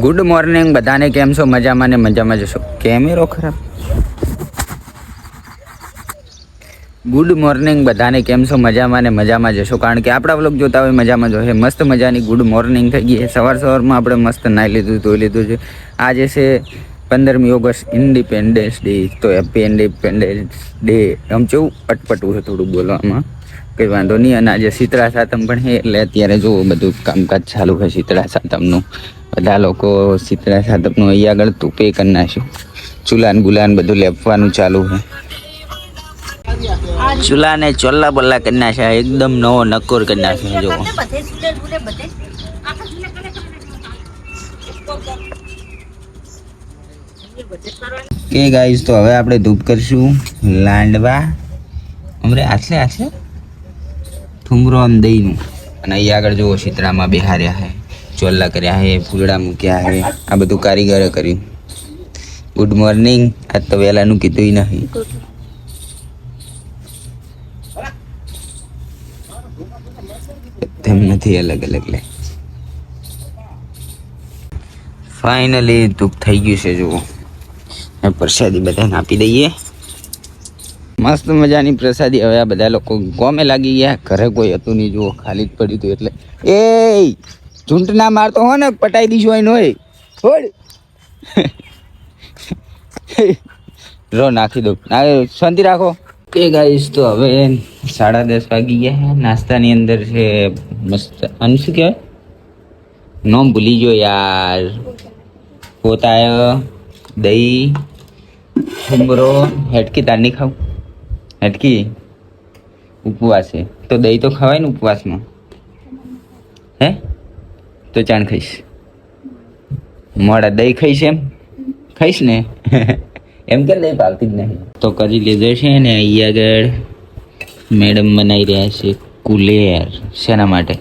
Good morning બધાને કેમ છો? મજામાં ને મજામાં જશો કેમેરો ખરાબ. ગુડ મોર્નિંગ બધાને કેમ છો? મજામાં ને મજામાં જશો કારણ કે આપણા વ્લોગ જોતા હોય મજામાં જોશે મસ્ત મજાની ગુડ મોર્નિંગ થઈ ગઈ છે. સવાર સવારમાં આપણે મસ્ત નાહી લીધું, ધોઈ લીધું છે. આજે છે પંદરમી ઓગસ્ટ ઇન્ડિપેન્ડન્સ ડે તો હેપી ઇન્ડિપેન્ડન્સ ડે આમ કેવું અટપટું છે થોડું બોલવામાં. કંઈ વાંધો નહીં. અને આજે શીતળા સાતમ પણ છે. એટલે અત્યારે જો બધું કામકાજ ચાલુ છે, શીતળા સાતમનું. બધા લોકો શીતળા સાધકનું અહીંયા આગળ તૂપે કરી નાખ્યું. ચૂલાન ગુલાન બધું લેપવાનું ચાલુ છે. ચૂલાને ચોલ્લા બલ્લા કરી નાખ્યા, એકદમ નવો નકોર કરી નાખ્યો જો કે ગાઈઝ તો હવે આપણે ધૂપ કરશું, લાંડવા. અમરે આટલે આટલે ઠુમરો દહીનું. અને અહીંયા આગળ જુઓ, શીતળામાં બેહાર્યા હે ચોલ્લા કર્યા છે ફૂલડા મૂક્યા છે આ બધું કારીગરે કર્યું. ગુડ મોર્નિંગ આજ તો વહેલાનું કીધું નહીં. તેમ નથી અલગ અલગ લે. ફાઇનલી દુઃખ થઈ ગયું છે, જુઓ. પ્રસાદી બધાને આપી દઈએ. મસ્ત મજાની પ્રસાદી. હવે આ બધા લોકો ગોમે લાગી ગયા. ઘરે કોઈ હતું નહીં, જુઓ, ખાલી જ પડ્યું હતું એટલે. એ ઝૂંટ ના મારતો હો ને પટાઈ દીશું અહીં હોય. છોડ. રો નાખી દો ના શાંતિ રાખો. કે ગાઈશ તો હવે સાડા દસ વાગી ગયા નાસ્તાની અંદર છે મસ્ત અને શું કહેવાય? નોમ ભૂલી ગયો યાર. પોતાય દહીં ઉમરો હેટકી તાર નહીં ખાવ હેટકી. ઉપવાસ છે. તો દહીં તો ખવાય ને ઉપવાસમાં? તો ચાણ ખાઈશ. મોડા દહીં ખાઈશ એમ. ખાઈશ ને? એમ કે દહીં ભાવતી જ નહીં. તો કરી લીધો છે ને અહીંયા આગળ મેડમ બનાવી રહ્યા છે કુલેર. શેના માટે?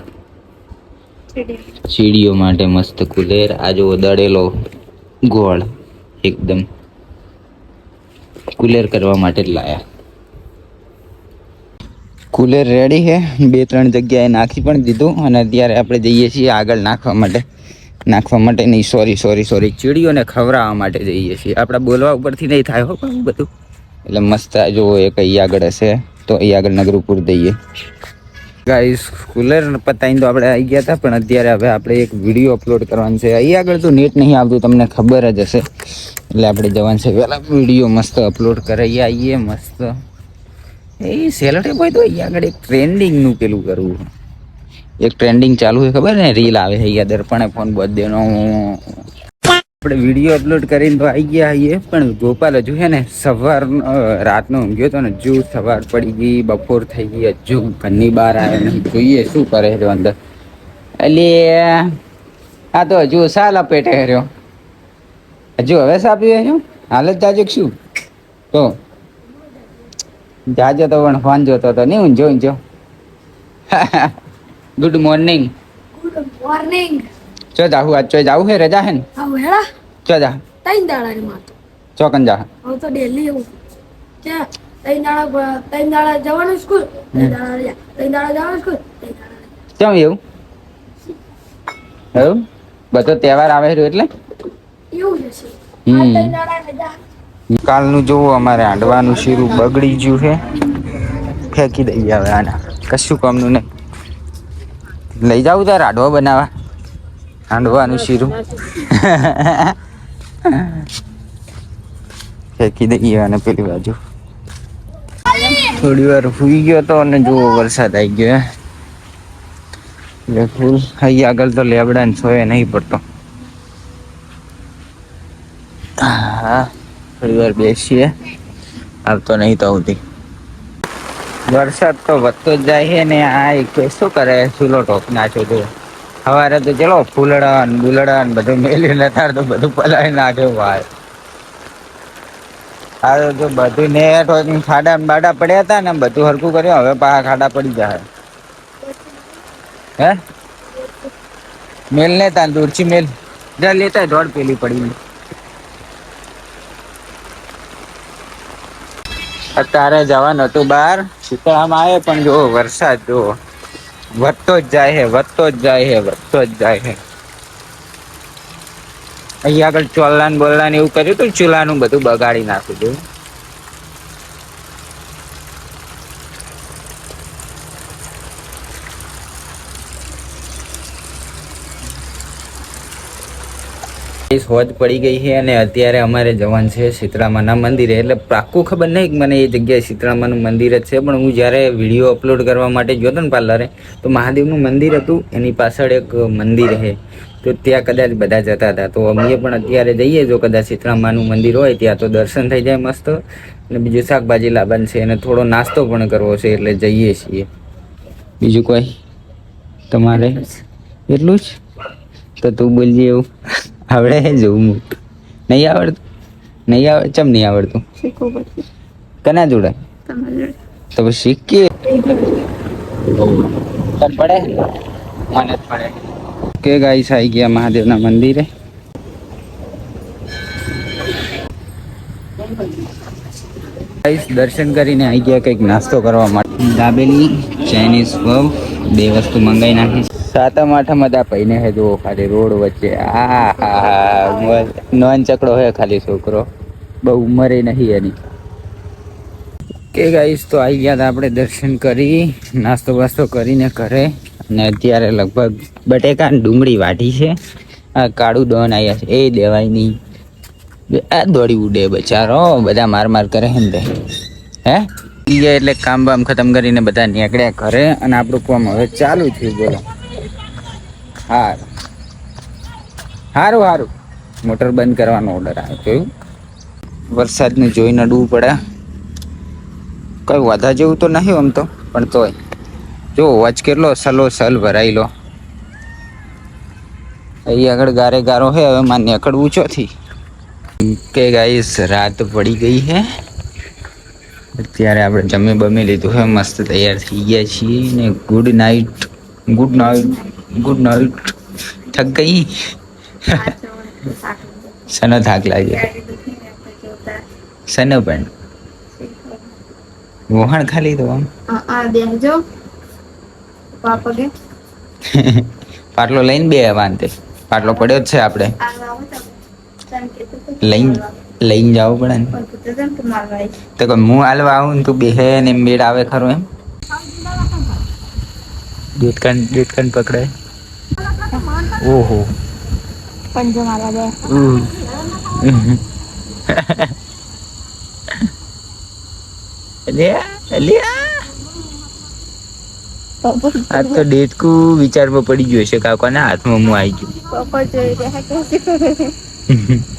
ચીડીઓ માટે મસ્ત કુલેર. આ જો દળેલો ગોળ. એકદમ. કુલેર કરવા માટે જ લાયા. કુલેર રેડી છે. બે, ત્રણ જગ્યાએ નાખી પણ દીધું અને અત્યારે આપણે જઈએ છીએ આગળ નાખવા માટે. નાખવા માટે નહીં સોરી સોરી સોરી ચીડીઓને ખવડાવવા માટે જઈએ છીએ. આપણા બોલવા ઉપરથી નહીં થાય હો બધું. એટલે મસ્ત જો એક અહીં આગળ હશે. તો અહીં આગળ નગરપુર દઈએ ગાઈસ કુલર પતાવીને તો આપણે આવી ગયા હતા, પણ અત્યારે હવે આપણે એક વીડિયો અપલોડ કરવાનો છે. અહીં આગળ તો નેટ નહીં આવતું, તમને ખબર જ હશે. એટલે આપણે જવાનું છે. પહેલાં વીડિયો મસ્ત અપલોડ કરાવી આવીએ મસ્ત. એ સેલટે કોઈ તો અહીંયા આગળ એક ટ્રેન્ડિંગનું પેલું કરવું એક ટ્રેન્ડિંગ ચાલુ છે, ખબર ને? રીલ આવે છે દર્પણે ફોન બર્થડેનો આપણે વીડિયો અપલોડ કરીને તો આવી ગયા આવીએ પણ ગોપાલ હજુ છે ને સવાર રાતનો ઊંઘ્યો હતો ને હજુ સવાર પડી ગઈ, બપોર થઈ ગઈ, હજુ ઘરની બહાર આવ્યો નહીં. જોઈએ શું કરે છે અંદર. એટલે, આ તો હજુ સા લપેટે રહ્યો હજુ હવે સાપ્યું છે? હાલત જાજો શું? તો જાજો તો પણ ફોન જોતો હતો નહીં ઊંઝો ઊંઝો ગુડ મોર્નિંગ ગુડ મોર્નિંગ ચો જાહુ આજ ચો જાવું હે રજા હે ને? આવ હેડા ચો જા. તૈન દાડા રે માતો ચોકન જા. હું તો ડેલી હું કે તૈન દાડા તૈન દાડા જવાનું સ્કૂલ તૈન દાડા તૈન દાડા જવાનું સ્કૂલ તૈન દાડા કેમ એવું? એવું? બધો તહેવાર આવે રહ્યો એટલે? એવું જ હમ. આ તૈન દાડા રજા. કાલનું જોવું, અમારે હાંડવાનું શીરું બગડી ગયું છે. ફેંકી દઈએ હવે આના. કશું કામનું નહીં. લઈ જાવ તાર હાંડવા બનાવવા. હાંડવાનું શીરું. ફેંકી દઈએ અને પેલી બાજુ. થોડી વાર ફૂઈ ગયો તો અને જુઓ વરસાદ આવી ગયો એટલે ફૂલ અહીં આગળ તો લેબડા ને સોય નહીં પડતો. હા. થોડી વાર બેસીએ આવતો નહીં તો સુધી વરસાદ તો વધતો જ જાય છે ને આ એક શું કરે ચૂલો ટોપ નાખ્યો તો સવારે તો ચલો ફૂલડન, બુલડન બધું મેલી નતાર તો બધું પલાવી નાખ્યું ભાઈ. આ તો બધું ને ખાડા બાડા પડ્યા હતા ને બધું હરખું કર્યું, હવે પાછા ખાડા પડી જાય. હે? મેલ ને તાન, દૂરથી મેલ. જા લેતા દોડ પેલી પડી અત્યારે જવાનું હતું બહાર. શીતળામાં આવે પણ જો વરસાદ જો વધતો જ જાય છે, વધતો જ જાય છે, વધતો જ જાય છે. અહીંયા આગળ ચોલ્લાન બોલ્લાન એવું કર્યું હતું ચૂલાનું બધું બગાડી નાખ્યું હતું હોજ પડી ગઈ છે અને અત્યારે અમારે જવાનું છે સીતરામાના મંદિરે. એટલે પાક્કું ખબર નહીં કે મને એ જગ્યાએ સીતરામાનું મંદિર જ છે, પણ હું જ્યારે વીડિયો અપલોડ કરવા માટે જોતો ને પાર્લરે, તો મહાદેવનું મંદિર હતું. એની પાછળ એક મંદિર છે. તો ત્યાં કદાચ બધા જતા હતા. તો અમે પણ અત્યારે જઈએ, જો કદાચ સીતરામાનું મંદિર હોય, ત્યાં તો દર્શન થઈ જાય મસ્ત. અને બીજું શાકભાજી લાવવાનું છે અને થોડો નાસ્તો પણ કરવો છે, એટલે જઈએ છીએ. બીજું કોઈ? તમારે? એટલું જ? તો તું બોલજે એવું. આવડે જોવું હું નહીં આવડતું? નહીં આવડે? ચમ નહીં આવડતું? શીખવું પડશે. કના જોડે? તો પછી શીખીએ. તને પડે? મને પડે. કે ગાઈસ આવી ગયા મહાદેવના મંદિરે. ગાઈસ દર્શન કરીને આવી ગયા કંઈક નાસ્તો કરવા માટે. દાબેલી ચાઇનીઝ પબ બે વસ્તુ મંગાવી નાખી સાતમ, આઠમ બધા પૈને હે જુઓ ખાલી રોડ વચ્ચે. આ નોન ચકડો હે ખાલી છોકરો. બહુ ઉંમરે નહીં એની. કે ગાઈશ તો આવી ગયા આપણે દર્શન કરી, નાસ્તો બાસ્તો કરીને ઘરે. અને અત્યારે લગભગ બટેકા ડુંગળી વાઢી છે. આ કાળું ડોન આવ્યા છે. એ દેવાય નહીં. આ દોડી ઉડે બચારો. બધા માર માર કરે હે? ને હે એટલે કામ બામ ખતમ કરીને બધા નીકળ્યા ઘરે. અને આપણું કામ હવે ચાલુ થયું, બોલો. હારું. સારું સારું મોટર બંધ કરવાનો ઓર્ડર આવ્યો. કયું વરસાદને જોઈને અડવું પડે કઈ વાધા જેવું તો નહીં આમ તો, પણ તોય. જો, અવાજ કેટલો સલો સલ ભરાઈ લો અહીં આગળ ગારે ગારો હે, હવે મારે નીકળવું ચોથી કે ગાઈસ રાત પડી ગઈ હે. અત્યારે આપણે જમી બમી લીધું હે, મસ્ત તૈયાર થઈ ગયા છીએ ને good night good night good night થક ગઈ? સનો થાક લાગે. સનો પણ. વહાણ ખાલી તો આમ? પાટલો લઈને બે વાંધે પાટલો પડ્યો જ છે આપણે લઈને લઈને જવું પડે ને. તો કોઈ હું હાલવા આવું ને તું બેહે ને એમ મેળ આવે ખરું એમ? ડેટકન ડેટકન પકડાય ઓહો. પંજો મારવા દે. આ તો ડેટકું વિચારમાં પડી ગયો છે કાકાના હાથમાં હું આવી ગયું.